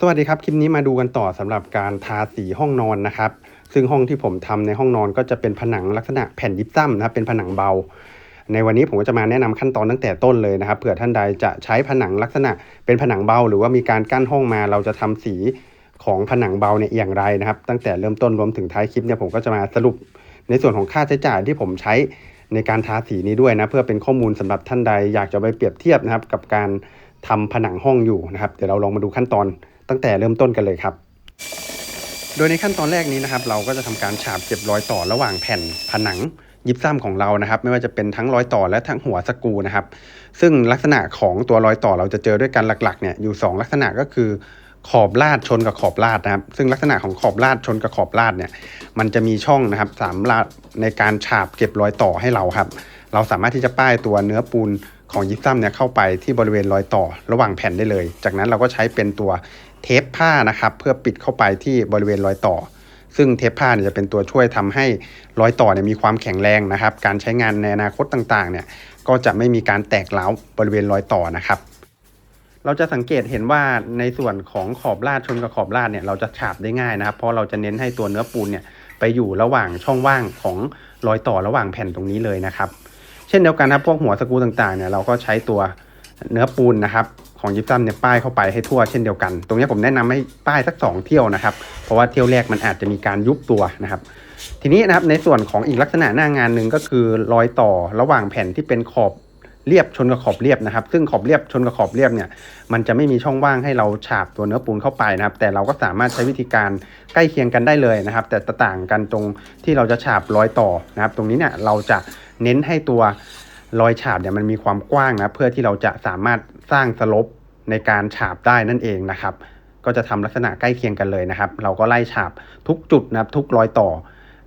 สวัสดีครับ คลิปนี้มาดูกันต่อสำหรับการทาสีห้องนอนนะครับ ซึ่งห้องที่ผมทำในห้องนอนก็จะเป็นผนังลักษณะแผ่นยิปซัมนะครับ เป็นผนังเบา ในวันนี้ผมก็จะมาแนะนำขั้นตอนตั้งแต่ต้นเลยนะครับ เผื่อท่านใดจะใช้ผนังลักษณะเป็นผนังเบา หรือว่ามีการกั้นห้องมาเราจะทำสีของผนังเบาเนี่ยอย่างไรนะครับ ตั้งแต่เริ่มต้นรวมถึงท้ายคลิปเนี่ยผมก็จะมาสรุปในส่วนของค่าใช้จ่ายที่ผมใช้ในการทาสีนี้ด้วยนะเพื่อเป็นข้อมูลสำหรับท่านใดอยากจะไปเปรียบเทียบนะครับ กับการทำผนังห้องอยู่นะครับ เดี๋ยวเราลองมาดูขั้นตอน ตั้งแต่เริ่มต้นกันเลยครับ โดยในขั้นตอนแรกนี้นะครับ เราก็จะทำการฉาบเก็บรอยต่อระหว่างแผ่นผนังยิบซ้ำของเรานะครับ ไม่ว่าจะเป็นทั้งรอยต่อและทั้งหัวสกูนะครับ ซึ่งลักษณะของตัวรอยต่อเราจะเจอด้วยกันหลักๆเนี่ยอยู่ 2 ลักษณะก็คือขอบลาดชนกับขอบลาดนะครับ ซึ่งลักษณะของขอบลาดชนกับขอบลาดเนี่ย มันจะมีช่องนะครับสามลาดในการฉาบเก็บรอยต่อให้เราครับ เราสามารถที่จะป้ายตัวเนื้อปูน ของยิปซัมเนี่ยเข้าไปที่บริเวณรอยต่อระหว่างแผ่นได้เลย จากนั้นเราก็ใช้เป็นตัวเทปผ้านะครับ เพื่อปิดเข้าไปที่บริเวณรอยต่อ ซึ่งเทปผ้าเนี่ยจะเป็นตัวช่วยทำให้รอยต่อเนี่ยมีความแข็งแรงนะครับ การใช้งานในอนาคตต่างๆ เนี่ยก็จะไม่มีการแตกร้าบริเวณรอยต่อนะครับ เราจะสังเกตเห็นว่าในส่วนของขอบลาดชนกับขอบลาดเนี่ยเราจะฉาบได้ง่ายนะครับ เพราะเราจะเน้นให้ตัวเนื้อปูนเนี่ยไปอยู่ระหว่างช่องว่างของรอยต่อระหว่างแผ่นตรงนี้เลยนะครับ เช่นเดียวกันครับพวกหัวสกูต่างๆเนี่ยเราก็ใช้ตัวเนื้อปูนนะครับของยิปซัมเนี่ยป้ายเข้าไปให้ทั่วเช่นเดียวกัน ตรงนี้ผมแนะนำให้ป้ายสัก 2 เที่ยวนะครับ เพราะว่าเที่ยวแรกมันอาจจะมีการยุบตัวนะครับ ทีนี้นะครับในส่วนของอีกลักษณะหน้างานหนึ่งก็คือรอยต่อระหว่างแผ่นที่เป็นขอบ เรียบชนกับขอบเรียบนะครับ ซึ่งขอบเรียบชนกับขอบเรียบเนี่ย มันจะไม่มีช่องว่างให้เราฉาบตัวเนื้อปูนเข้าไปนะครับ แต่เราก็สามารถใช้วิธีการใกล้เคียงกันได้เลยนะครับ แต่ต่างกันตรงที่เราจะฉาบรอยต่อนะครับ ตรงนี้เนี่ยเราจะเน้นให้ตัวรอยฉาบเนี่ยมันมีความกว้างนะเพื่อที่เราจะสามารถสร้างสลบในการฉาบได้นั่นเองนะครับ ก็จะทำลักษณะใกล้เคียงกันเลยนะครับ เราก็ไล่ฉาบทุกจุดนะครับทุกรอยต่อ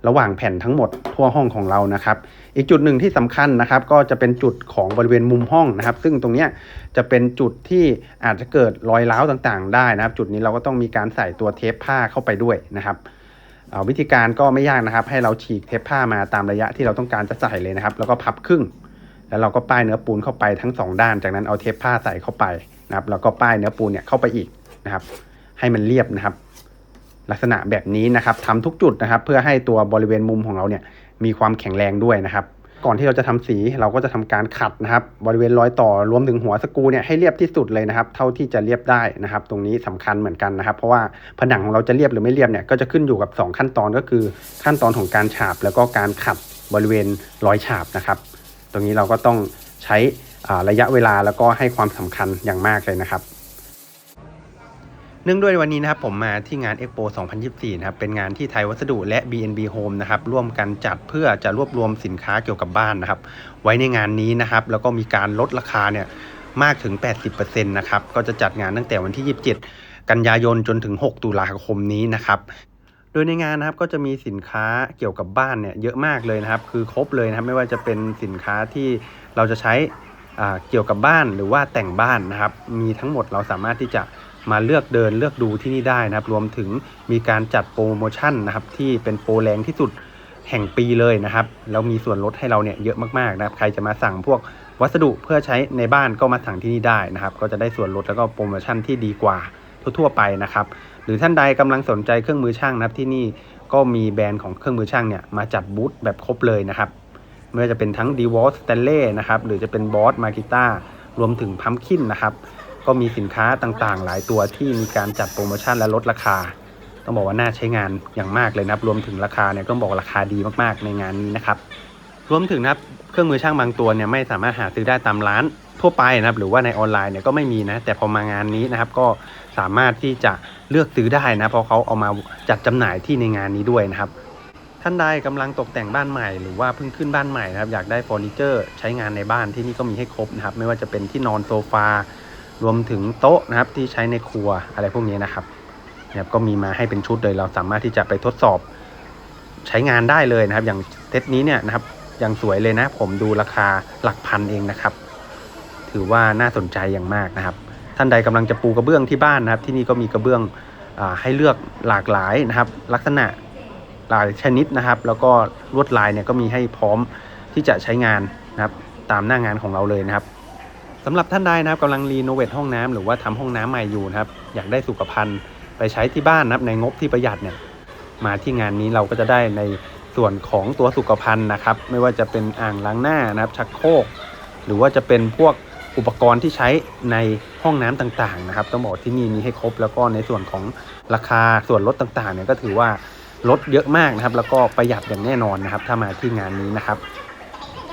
ระหว่างแผ่นทั้งหมดทั่วห้องของเรานะครับ อีกจุดหนึ่งที่สำคัญนะครับ ก็จะเป็นจุดของบริเวณมุมห้องนะครับ ซึ่งตรงนี้จะเป็นจุดที่อาจจะเกิดรอยร้าวต่างๆ ได้นะครับ จุดนี้เราก็ต้องมีการใส่ตัวเทปผ้าเข้าไปด้วยนะครับวิธีการก็ไม่ยากนะครับ ให้เราฉีกเทปผ้ามาตามระยะที่เราต้องการจะใส่เลยนะครับ แล้วก็พับครึ่ง แล้วเราก็ป้ายเนื้อปูนเข้าไปทั้งสองด้าน จากนั้นเอาเทปผ้าใส่เข้าไปนะครับ แล้วก็ป้ายเนื้อปูนเนี่ยเข้าไปอีกนะครับ ให้มันเรียบนะครับ ลักษณะแบบนี้นะครับทำทุกจุดนะครับเพื่อให้ตัวบริเวณมุมของเราเนี่ยมีความแข็งแรงด้วยนะครับ ก่อนที่เราจะทำสีเราก็จะทำการขัดนะครับ บริเวณรอยต่อรวมถึงหัวสกูเนี่ยให้เรียบที่สุดเลยนะครับ เท่าที่จะเรียบได้นะครับ ตรงนี้สำคัญเหมือนกันนะครับ เพราะว่าผนังของเราจะเรียบหรือไม่เรียบเนี่ยก็จะขึ้นอยู่กับ 2 ขั้นตอนก็คือ ขั้นตอนของการฉาบ แล้วก็การขัดบริเวณรอยฉาบนะครับ ตรงนี้เราก็ต้องใช้ระยะเวลาแล้วก็ให้ความสำคัญอย่างมากเลยนะครับ เนื่องด้วยวันนี้นะครับผมมาที่งาน Expo 2024 นะครับเป็นงานที่ไทยวัสดุและ BNB Home นะครับร่วมกันจัดเพื่อจะรวบรวมสินค้าเกี่ยวกับบ้านนะครับ ไว้ในงานนี้นะครับ แล้วก็มีการลดราคาเนี่ยมากถึง 80%นะครับ ก็จะจัดงานตั้งแต่วันที่ 27 กันยายนจนถึง 6 ตุลาคมนี้นะครับ โดยในงานนะครับก็จะมีสินค้าเกี่ยวกับบ้านเนี่ยเยอะมากเลยนะครับ คือครบเลยนะครับไม่ว่าจะเป็นสินค้าที่เราจะใช้เกี่ยวกับบ้านหรือว่าแต่งบ้านนะครับ มีทั้งหมดเราสามารถที่จะ มาเลือกเดินเลือกดูที่นี่ได้นะครับ รวมถึงมีการจัดโปรโมชั่นนะครับ ที่เป็นโปรแรงที่สุดแห่งปีเลยนะครับ แล้วมีส่วนลดให้เราเนี่ยเยอะมากๆนะครับ ใครจะมาสั่งพวกวัสดุเพื่อใช้ในบ้านก็มาสั่งที่นี่ได้นะครับ ก็จะได้ส่วนลดแล้วก็โปรโมชั่นที่ดีกว่าทั่วๆไปนะครับ หรือท่านใดกำลังสนใจเครื่องมือช่างนะครับที่นี่ก็มีแบรนด์ของเครื่องมือช่างเนี่ยมาจัดบูธแบบครบเลยนะครับไม่ว่าจะเป็นทั้ง d w a l s t a n l e y นะครับหรือจะเป็น Boss m a r k i t a รวมถึงพัมคินนะครับ ก็มีสินค้าต่างๆ หลายตัวที่มีการจัดโปรโมชั่นและลดราคา ต้องบอกว่าน่าใช้งานอย่างมากเลยนะครับรวมถึงราคาเนี่ยก็บอกราคาดีมากๆในงานนี้นะครับรวมถึงนะครับเครื่องมือช่างบางตัวเนี่ยไม่สามารถหาซื้อได้ตามร้านทั่วไปนะครับหรือว่าในออนไลน์เนี่ยก็ไม่มีนะแต่พอมางานนี้นะครับก็สามารถที่จะเลือกซื้อได้นะเพราะเขาเอามาจัดจำหน่ายที่ในงานนี้ด้วยนะครับ ท่านใดกำลังตกแต่งบ้านใหม่ หรือว่าเพิ่งขึ้นบ้านใหม่นะครับอยากได้เฟอร์นิเจอร์ใช้งานในบ้านที่นี่ก็มีให้ครบนะครับไม่ว่าจะเป็นที่นอนโซฟา รวมถึงโต๊ะนะครับที่ใช้ในครัวอะไรพวกนี้นะครับนะครับ ก็มีมาให้เป็นชุดเลยเราสามารถที่จะไปทดสอบใช้งานได้เลยนะครับ อย่างเซตนี้เนี่ยนะครับอย่างสวยเลยนะ ผมดูราคาหลักพันเองนะครับ ถือว่าน่าสนใจอย่างมากนะครับ ท่านใดกำลังจะปูกระเบื้องที่บ้านนะครับ ที่นี่ก็มีกระเบื้องอให้เลือกหลากหลายนะครับ ลักษณะหลายชนิดนะครับ แล้วก็ลวดลายเนี่ยก็มีให้พร้อมที่จะใช้งานนะครับ ตามหน้างานของเราเลยนะครับ สำหรับท่านใดนะครับกำลังรีโนเวทห้องน้ำหรือว่าทำห้องน้ำใหม่อยู่นะครับอยากได้สุขภัณฑ์ไปใช้ที่บ้านนะครับในงบที่ประหยัดเนี่ยมาที่งานนี้เราก็จะได้ในส่วนของตัวสุขภัณฑ์นะครับ ไม่ว่าจะเป็นอ่างล้างหน้านะครับชักโครกหรือว่าจะเป็นพวกอุปกรณ์ที่ใช้ในห้องน้ำต่างๆนะครับต้องบอกที่นี่มีให้ครบแล้วก็ในส่วนของราคาส่วนลดต่างๆเนี่ยก็ถือว่าลดเยอะมากนะครับ แล้วก็ประหยัดอย่างแน่นอนนะครับ ถ้ามาที่งานนี้นะครับ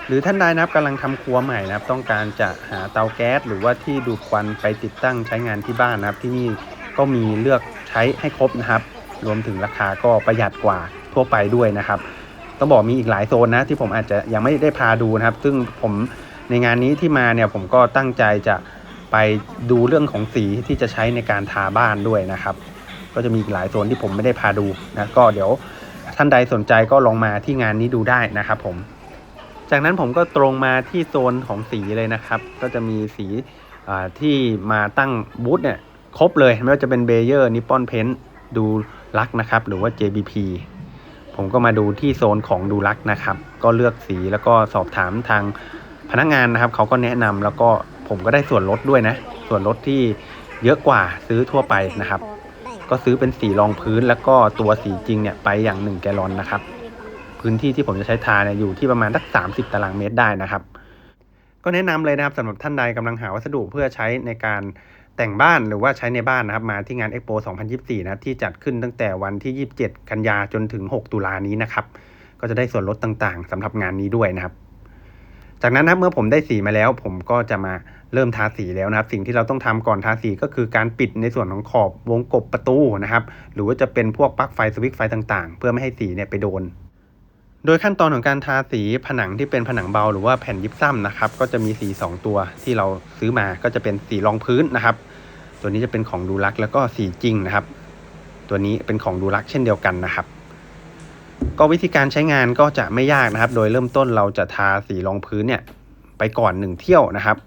หรือท่านใดนะครับกำลังทำครัวใหม่นะครับ ต้องการจะหาเตาแก๊สหรือว่าที่ดูดควันไปติดตั้งใช้งานที่บ้านนะครับ ที่นี่ก็มีเลือกใช้ให้ครบนะครับ รวมถึงราคาก็ประหยัดกว่าทั่วไปด้วยนะครับ ต้องบอกมีอีกหลายโซนนะที่ผมอาจจะยังไม่ได้พาดูนะครับ ซึ่งผมในงานนี้ที่มาเนี่ยผมก็ตั้งใจจะไปดูเรื่องของสีที่จะใช้ในการทาบ้านด้วยนะครับ ก็จะมีอีกหลายโซนที่ผมไม่ได้พาดูนะก็เดี๋ยวท่านใดสนใจก็ลองมาที่งานนี้ดูได้นะครับผม จากนั้นผมก็ตรงมาที่โซนของสีเลยนะครับ ก็จะมีสีที่มาตั้งบูธเนี่ยครบเลยไม่ว่าจะเป็นเบเยอร์นิปปอนเพนดูลักนะครับ หรือว่า JBP ผมก็มาดูที่โซนของดูลักนะครับ ก็เลือกสีแล้วก็สอบถามทางพนักงานนะครับ เขาก็แนะนำแล้วก็ผมก็ได้ส่วนลดด้วยนะ ส่วนลดที่เยอะกว่าซื้อทั่วไปนะครับ ก็ซื้อเป็นสีรองพื้นแล้วก็ตัวสีจริงเนี่ยไปอย่าง 1 แกลลอนนะครับ พื้นที่ที่ผมจะใช้ทาเนี่ยอยู่ที่ประมาณสัก30 ตารางเมตรได้นะครับ ก็แนะนำเลยนะครับสำหรับท่านใดกำลังหาวัสดุเพื่อใช้ในการแต่งบ้านหรือว่าใช้ในบ้านนะครับมาที่งาน Expo 2024 นะครับที่จัดขึ้นตั้งแต่วันที่ 27 กันยาจนถึง 6 ตุลานี้นะครับ ก็จะได้ส่วนลดต่างๆสำหรับงานนี้ด้วยนะครับ จากนั้นนะเมื่อผมได้สีมาแล้ว ผมก็จะมาเริ่มทาสีแล้วนะครับ สิ่งที่เราต้องทำก่อนทาสีก็คือการปิดในส่วนของขอบวงกบประตูนะครับ หรือว่าจะเป็นพวกปลั๊กไฟสวิตช์ไฟต่างๆ เพื่อไม่ให้สีเนี่ยไปโดน โดยขั้นตอนของการทาสีผนังที่เป็นผนังเบาหรือว่าแผ่นยิปซัมนะครับ ก็จะมีสี 2 ตัวที่เราซื้อมาก็จะเป็นสีรองพื้นนะครับ ตัวนี้จะเป็นของดูลักแล้วก็สีจริงนะครับ ตัวนี้เป็นของดูลักเช่นเดียวกันนะครับ ก็วิธีการใช้งานก็จะไม่ยากนะครับ โดยเริ่มต้นเราจะทาสีรองพื้นเนี่ยไปก่อน 1 เที่ยวนะครับ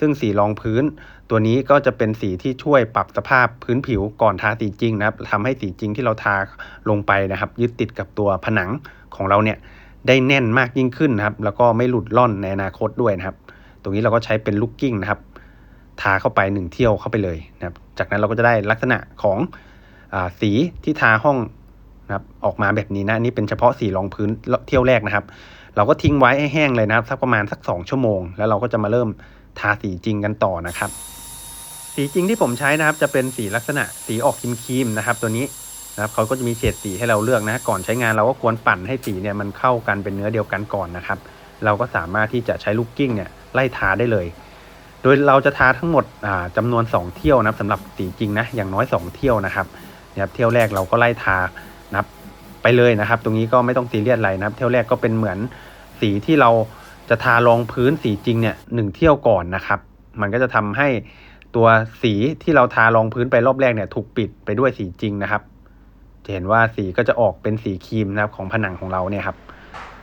ซึ่งสีรองพื้น ตัวนี้ก็จะเป็นสีที่ช่วยปรับสภาพพื้นผิวก่อนทาสีจริงนะครับทำให้สีจริงที่เราทาลงไปนะครับ ยึดติดกับตัวผนังของเราเนี่ยได้แน่นมากยิ่งขึ้นนะครับ แล้วก็ไม่หลุดล่อนในอนาคตด้วยนะครับ ตรงนี้เราก็ใช้เป็นลูกกิ้งนะครับ ทาเข้าไปหนึ่งเที่ยวเข้าไปเลยนะครับ จากนั้นเราก็จะได้ลักษณะของอสีที่ทาห้องนะครับออกมาแบบนี้นะนนี่เป็นเฉพาะสีรองพื้นเที่ยวแรกนะครับ เราก็ทิ้งไว้ให้แห้งเลยนะครับสักประมาณสัก 2 ชั่วโมง แล้วเราก็จะมาเริ่ม ทาสีจริงกันต่อนะครับ สีจริงที่ผมใช้นะครับ จะเป็นสีลักษณะสีออกครีมๆนะครับ ตัวนี้นะครับเขาก็จะมีเฉดสีให้เราเลือกนะ ก่อนใช้งานเราก็ควรปั่นให้สีเนี่ยมันเข้ากันเป็นเนื้อเดียวกันก่อนนะครับ เราก็สามารถที่จะใช้ลูกกิ้งเนี่ยไล่ทาได้เลย โดยเราจะทาทั้งหมดอ่าจำนวน 2 เที่ยวนะสำหรับสีจริงนะอย่างน้อย 2 เที่ยวนะครับนะครับเที่ยวแรกเราก็ไล่ทานะครับไปเลยนะครับ ตรงนี้ก็ไม่ต้องซีเรียสอะไรนะครับ เที่ยวแรกก็เป็นเหมือนสีที่เรา จะทารองพื้นสีจริงเนี่ยหนึ่งเที่ยวก่อนนะครับ มันก็จะทำให้ตัวสีที่เราทารองพื้นไปรอบแรกเนี่ยถูกปิดไปด้วยสีจริงนะครับ จะเห็นว่าสีก็จะออกเป็นสีครีมนะครับของผนังของเราเนี่ยครับ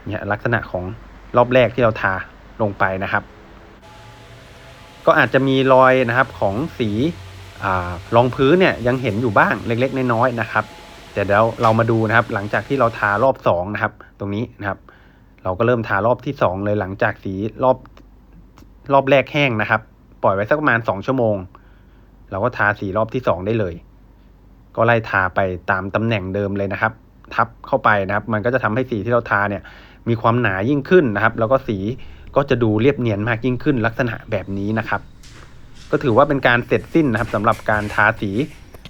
เนี่ยลักษณะของรอบแรกที่เราทาลงไปนะครับ ก็อาจจะมีรอยนะครับของสีรองพื้นเนี่ยยังเห็นอยู่บ้างเล็ก ๆ น้อยๆนะครับแต่เดี๋ยวเรามาดูนะครับ หลังจากที่เราทารอบสองนะครับ ตรงนี้นะครับ เราก็เริ่มทารอบที่สองเลยหลังจากสีรอบรอบแรกแห้งนะครับ ปล่อยไว้สักประมาณสองชั่วโมง เราก็ทาสีรอบที่สองได้เลย ก็ไล่ทาไปตามตำแหน่งเดิมเลยนะครับ ทับเข้าไปนะครับ มันก็จะทำให้สีที่เราทาเนี่ย มีความหนายิ่งขึ้นนะครับ แล้วก็สีก็จะดูเรียบเนียนมากยิ่งขึ้น ลักษณะแบบนี้นะครับ ก็ถือว่าเป็นการเสร็จสิ้นนะครับสำหรับการทาสี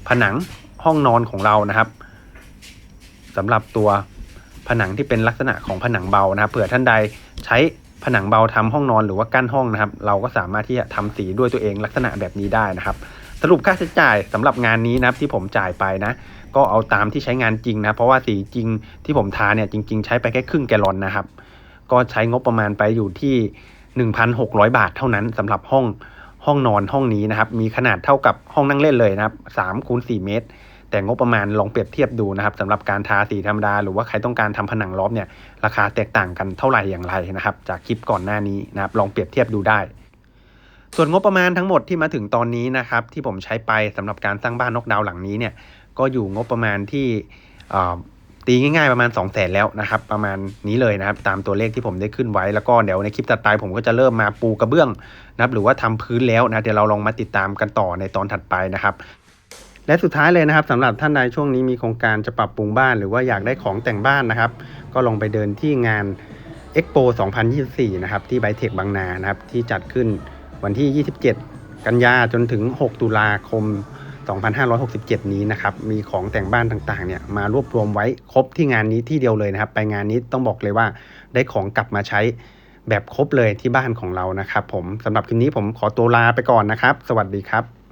ผนังห้องนอนของเรานะครับสำหรับตัว ผนังที่เป็นลักษณะของผนังเบานะครับเผื่อท่านใดใช้ผนังเบาทำห้องนอนหรือว่ากั้นห้องนะครับ เราก็สามารถที่จะทำสีด้วยตัวเองลักษณะแบบนี้ได้นะครับ สรุปค่าใช้จ่ายสำหรับงานนี้นะครับที่ผมจ่ายไปนะ ก็เอาตามที่ใช้งานจริงนะเพราะว่าสีจริงที่ผมทาเนี่ยจริง ๆ ใช้ไปแค่ครึ่งแกลลอนนะครับ ก็ใช้งบประมาณไปอยู่ที่ 1,600 บาทเท่านั้นสำหรับห้องห้องนอนห้องนี้นะครับ มีขนาดเท่ากับห้องนั่งเล่นเลยนะครับ3คูณ4เมตร แต่งบประมาณลองเปรียบเทียบดูนะครับสำหรับการทาสีธรรมดา หรือว่าใครต้องการทำผนังล้อมเนี่ยราคาแตกต่างกันเท่าไหร่อย่างไรนะครับ จากคลิปก่อนหน้านี้นะครับลองเปรียบเทียบดูได้ส่วนงบประมาณทั้งหมดที่มาถึงตอนนี้นะครับที่ผมใช้ไปสำหรับการสร้างบ้านนกดาวหลังนี้เนี่ยก็อยู่งบประมาณที่ตีง่ายๆประมาณ 2 0 0แสนแล้วนะครับประมาณนี้เลยนะครับตามตัวเลขที่ผมได้ขึ้นไว้แล้วก็เดี๋ยวในคลิปถัดไปผมก็จะเริ่มมาปูกระเบื้องนะครับหรือว่าทำพื้นแล้วนะเดี๋ยวเราลองมาติดตามกันต่อในตอนถัดไปนะครับ และสุดท้ายเลยนะครับสำหรับท่านใดช่วงนี้มีโครงการจะปรับปรุงบ้าน หรือว่าอยากได้ของแต่งบ้านนะครับ ก็ลองไปเดินที่งาน Expo 2024 นะครับ ที่ไบเทคบางนานะครับ ที่จัดขึ้นวันที่ 27 กันยาจนถึง 6 ตุลาคม 2567 นี้นะครับ มีของแต่งบ้านต่างๆเนี่ยมารวบรวมไว้ครบที่งานนี้ที่เดียวเลยนะครับ ไปงานนี้ต้องบอกเลยว่าได้ของกลับมาใช้แบบครบเลยที่บ้านของเรานะครับ ผมสำหรับคลิปนี้ผมขอตัวลาไปก่อนนะครับ สวัสดีครับ